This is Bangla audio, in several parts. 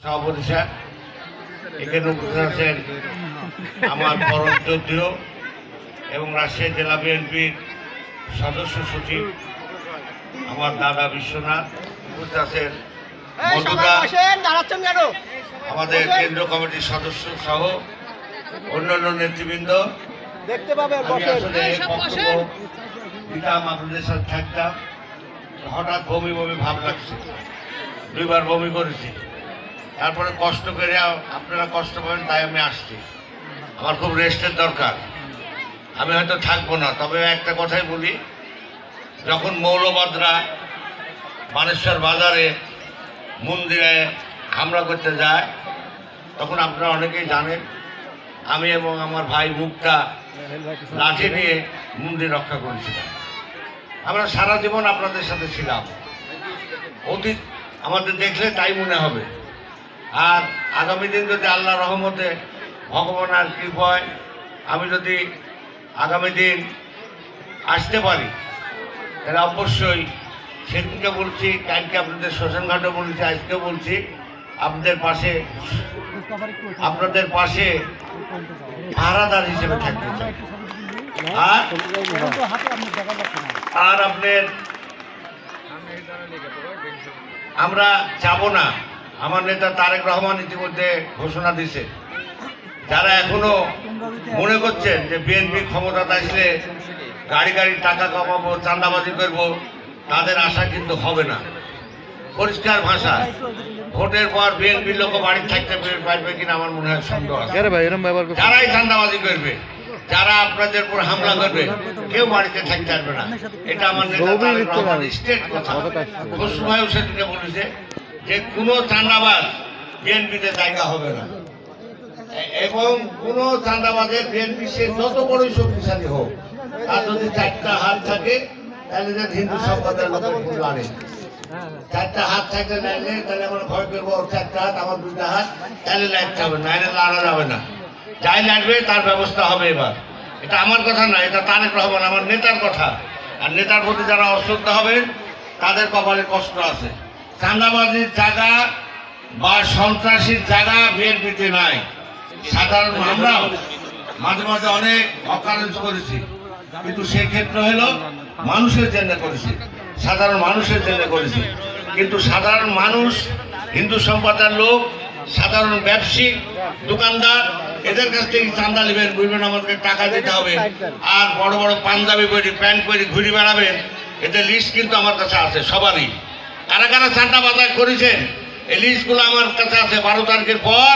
সভাপতি স্যার এখানে উপস্থিত আছেন আমার পরম যোদ্ধীয় এবং রাজশাহী জেলা বিএনপির সদস্য সচিব আমার দাদা বিশ্বনাথ উপস্থিত আছেন আমাদের কেন্দ্র কমিটির সদস্য সহ অন্যান্য নেতৃবৃন্দ। দেখতে পাবেন আপনাদের সাথে থাকতাম। হঠাৎ বমি বমি ভাব লাগছে। দুইবার বমি করেছি। তারপরে কষ্ট করে আপনারা কষ্ট পাবেন, তাই আমি আসছি। আমার খুব রেস্টের দরকার। আমি হয়তো থাকব না, তবে একটা কথাই বলি, যখন মৌলবাদরা মানেশ্বর বাজারে মন্দিরে হামলা করতে যায়, তখন আপনারা অনেকেই জানেন, আমি এবং আমার ভাই মুক্তা লাঠি নিয়ে মন্দির রক্ষা করেছিলাম। আমরা সারা জীবন আপনাদের সাথে ছিলাম। অতীত আমাদের দেখলে তাই মনে হবে। আর আগামী দিন যদি আল্লাহ রহমতে ভগবান আর কৃপায় আমি যদি আগামী দিন আসতে পারি, তাহলে অবশ্যই সেদিনকে বলছি, কালকে আপনাদের শ্মশানঘাটে বলছি, আজকে বলছি, আপনাদের পাশে আপনাদের পাশে পাহারাদার হিসেবে থাকতে আর? আর আপনার আমরা যাব না। আমার নেতা তারেক রহমান ইতিমধ্যে ঘোষণা দিছে। যারা এখনও মনে করছেন যে বিএনপি ক্ষমতাতে আসলে গাড়ি গাড়ি টাকা কামাবো চাঁদাবাজি করব তাদের আশা কিন্তু হবে না। পরিষ্কার ভাষা ভোটের পর বিএনপির লোক বাড়ি থাকতে পারবে কিনা আমার মনে হয় সন্দেহ আছে। যারাই চান্দাবাজি করবে যারা আপনাদের উপর হামলা করবে কেউ বাড়িতে থাকতে পারবে না। এটা আমার নেতা। স্টেট কথা? ভাইও সেদিকে বলেছে যে কোনো চান্দাবাজ বিএনপিতে জায়গা হবে না। এবং কোনো চান্দাবাজের বিএনপি সে যত বড়ই শক্তিশালী হোক, তার যদি চারটা হাত থাকে, তাহলে যে হিন্দু সম্প্রদায়ের খুব লড়ে চারটা হাত থাকলে নাইলে, তাহলে আমরা ভয় করব, ওর চারটা হাত, আমার দুইটা হাত, তাহলে লাইতে হবে নাইলে লড়া যাবে না। যাই লাগবে, তার ব্যবস্থা হবে এবার। এটা আমার কথা না এটা তারেক রহমান, আমার নেতার কথা। আর নেতার প্রতি যারা অশ্রদ্ধা হবেন তাদের কপালে কষ্ট আছে। চাঁদাবাজির জায়গা বা সন্ত্রাসীর জায়গা বিএনপিতে নাই। সাধারণ আমরাও মাঝে মাঝে অনেক অকারেন্স করেছি। কিন্তু সেক্ষেত্রে হলো মানুষের জন্য করেছি। সাধারণ মানুষের জন্য করেছি। কিন্তু সাধারণ মানুষ, হিন্দু সম্প্রদায়ের লোক, সাধারণ ব্যবসায়িক দোকানদার, এদের কাছ থেকে চান্দা নেবেন বুঝবেন আমাদেরকে টাকা দিতে হবে। আর বড় বড় পাঞ্জাবি পরি, প্যান্ট পরি ঘুরে বেড়াবেন, এদের লিস্ট কিন্তু আমার কাছে আছে, সবারই। কারা কারা চান্দা বাজার করেছেন এই লিস্টগুলো আমার কাছে আছে বারো তারিখের পর,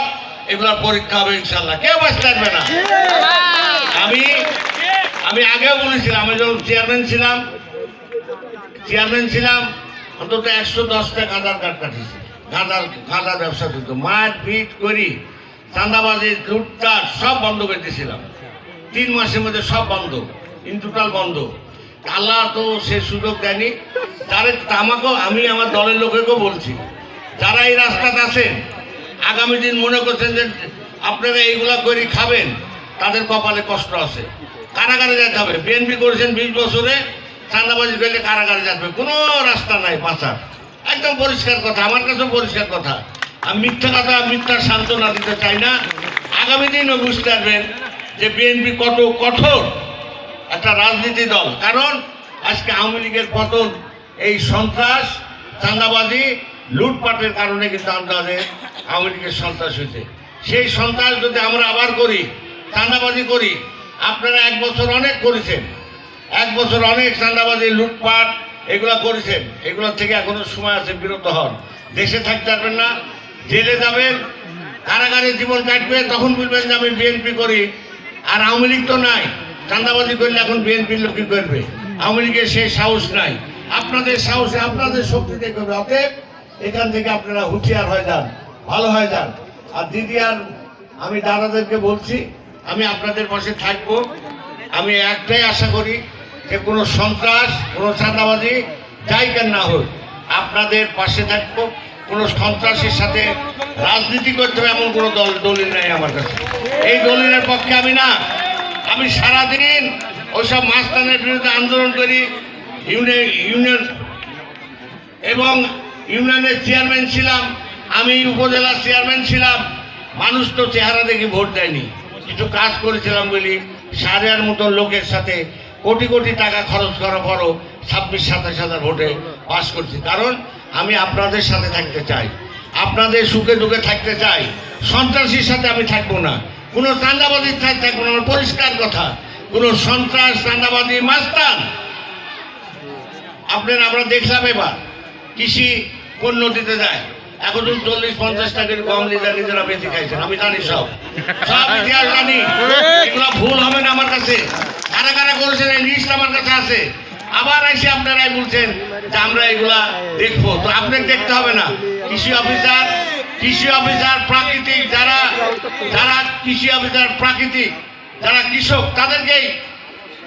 এগুলোর পরীক্ষা হবে ইনশাল্লাহ কেউ বাঁচতে পারবে না। আমি আমি আগেও বলেছিলাম, আমি যখন চেয়ারম্যান ছিলাম চেয়ারম্যান ছিলাম, অন্তত একশো দশটা গাঁদার কাঠ কাটিয়েছি গাঁদার গাঁদার ব্যবসা চলতো মার পিট করি, চাঁদাবাজি লুটপাট সব বন্ধ করে দিয়েছিলাম। তিন মাসের মধ্যে সব বন্ধ। ইন টোটাল বন্ধ। আল্লাহ তো সে সুযোগ দেয়নি। তার আমাকেও আমি আমার দলের লোকেকেও বলছি। যারা এই রাস্তাতে আছেন, আগামী দিন মনে করছেন যে আপনারা এইগুলা করে খাবেন, তাদের কপালে কষ্ট আছে। কারাগারে যেতে হবে। বিএনপি করেছেন বিশ বছরে, চাঁদাবাজি করলে কারাগারে যাবে। কোনো রাস্তা নাই বাঁচার একদম পরিষ্কার কথা, আমার কাছেও পরিষ্কার কথা। আমি মিথ্যা কথা মিথ্যা সান্ত্বনা দিতে চাই না। আগামী দিনও বুঝতে পারবেন যে বিএনপি কত কঠোর। একটা রাজনীতি দল। কারণ আজকে আওয়ামী লীগের পতন, এই সন্ত্রাস, চাঁদাবাজি, লুটপাটের কারণে কিন্তু আমাদের আওয়ামী লীগের সন্ত্রাস হয়েছে। সেই সন্ত্রাস যদি আমরা আবার করি, চাঁদাবাজি করি, আপনারা এক বছর অনেক করেছেন। এক বছর অনেক চাঁদাবাজি, লুটপাট এগুলো করেছেন। এগুলো থেকে এখনও সময় আছে, বিরত হন। দেশে থাকতে পারবেন না, জেলে যাবেন, কারাগারে জীবন কাটবে তখন বলবেন যে আমি বিএনপি করি। আর আওয়ামী লীগ তো নাই। চাঁদাবাজি করলে এখন বিএনপির লোক কি করবে? আওয়ামী লীগের সেই সাহস নাই। আপনাদের সাহসে আপনাদের শক্তিতে করবে অতএব এখান থেকে আপনারা হুঁশিয়ার হয়ে যান, ভালো হয়ে যান। আর দিদি আর আমি দাদাদেরকে বলছি, আমি আপনাদের পাশে থাকব। আমি একটাই আশা করি যে কোনো সন্ত্রাস, কোনো চাঁদাবাজি, যাই কেন না হোক, আপনাদের পাশে থাকব। কোনো সন্ত্রাসের সাথে রাজনীতি করতে হবে এমন কোনো দল, দলিল নেই আমার কাছে। এই দলিলের পক্ষে আমি না। আমি সারাদিন ওইসব মাস্তানের বিরুদ্ধে আন্দোলন করি ইউনিয়ন ইউনিয়ন এবং ইউনিয়নের চেয়ারম্যান ছিলাম, আমি উপজেলার চেয়ারম্যান ছিলাম, মানুষ তো চেহারা দেখে ভোট দেয়নি। কিছু কাজ করেছিলাম বলি সারের মতো লোকের সাথে কোটি কোটি টাকা খরচ করার পরও ছাব্বিশ, সাতাশ হাজার ভোটে পাস করছি। কারণ আমি আপনাদের সাথে থাকতে চাই, আপনাদের সুখে দুঃখে থাকতে চাই, সন্ত্রাসীর সাথে আমি থাকব না। কোনো চান্দাবাদীর সাথে থাকব না পরিষ্কার কথা। কোনো সন্ত্রাস চান্দাবাদী মাস্তান। আপনার, আমরা দেখলাম এবার, কৃষি কোন নদীতে যায়। এখন চল্লিশ, পঞ্চাশ টাকার কম লিটার নিজেরা বেশি খাইছেন, আমি জানি সব। সব ইতিহাস জানি, এগুলো ভুল হবে না আমার কাছে। কারা কারা করেছেন এই লিস্ট আমার কাছে আছে। আবার এসে আপনারাই বলছেন যে আমরা এগুলা দেখব। তো আপনাকে দেখতে হবে না। কৃষি অফিসার কৃষি অফিসার প্রাকৃতিক যারা যারা কৃষি অফিসার প্রাকৃতিক, যারা কৃষক, তাদেরকেই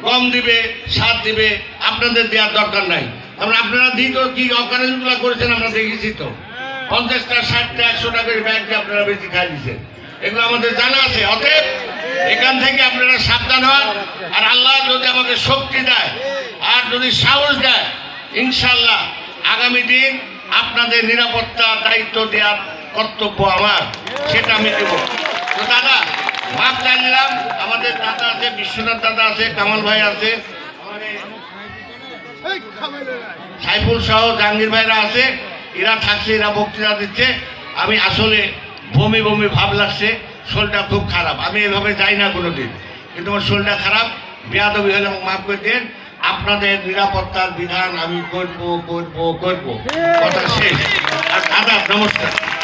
কম দিবে, সার দিবে, আপনাদের দেওয়ার দরকার নাই। তারপরে আপনারা দিত কি অকারেন্সগুলো করেছেন আমরা দেখেছি তো। পঞ্চাশটা, ষাটটা, একশো টাকার ব্যাগকে আপনারা বেশি খাই দিচ্ছেন এগুলো আমাদের জানা আছে। অতএব এখান থেকে আপনারা সাবধান হন। আর আল্লাহ যদি আমাকে শক্তি দেয়, আর যদি সাহস দেয় ইনশাল্লাহ আগামী দিন আপনাদের নিরাপত্তা দায়িত্ব দেওয়ার কর্তব্য আমার, সেটা আমি দেব। তো দাদা, মাপ চাইলাম আমাদের দাদা আছে, বিশ্বনাথ দাদা আছে, কামাল ভাই আছে সাইফুল সহ জাহাঙ্গীর ভাইরা আছে, এরা থাকছে, এরা বক্তৃতা দিচ্ছে। আমি আসলে বমি বমি ভাব লাগছে, শরীরটা খুব খারাপ। আমি এভাবে যাই না কোনো দিন কিন্তু আমার শরীরটা খারাপ। বেয়াদবি হলে আমাকে মাফ করে দেন। আপনাদের নিরাপত্তার বিধান আমি করব করব করব। কথা শেষ। আর দাদা, নমস্কার।